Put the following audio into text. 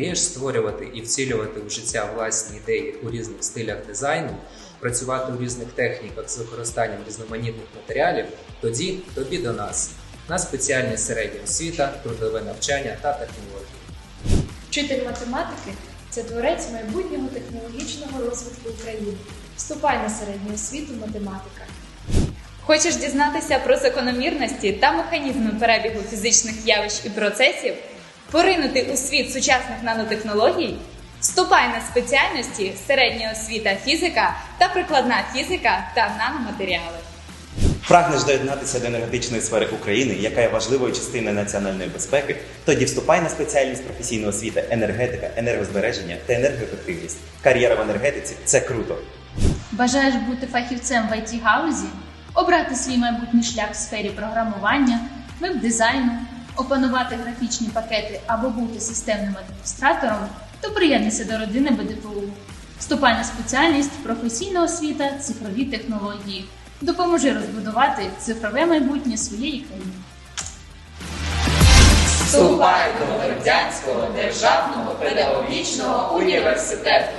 Мрієш створювати і вцілювати у життя власні ідеї у різних стилях дизайну, працювати у різних техніках з використанням різноманітних матеріалів, тоді тобі до нас. На спеціальність середня освіта, трудове навчання та технології. Вчитель математики це творець майбутнього технологічного розвитку України. Вступай на середню освіту математика. Хочеш дізнатися про закономірності та механізми перебігу фізичних явищ і процесів, поринути у світ сучасних нанотехнологій? Вступай на спеціальності середня освіта фізика та прикладна фізика та наноматеріали. Прагнеш доєднатися до енергетичної сфери України, яка є важливою частиною національної безпеки, тоді вступай на спеціальність професійна освіта, енергетика, енергозбереження та енергоефективність. Кар'єра в енергетиці це круто. Бажаєш бути фахівцем в it галузі, обрати свій майбутній шлях в сфері програмування, веб-дизайну, опанувати графічні пакети або бути системним адміністратором, то приєднуйся до родини БДПУ. Вступай на спеціальність професійна освіта, цифрові технології. Допоможи розбудувати цифрове майбутнє своєї країни. Вступай до Бердянського державного педагогічного університету.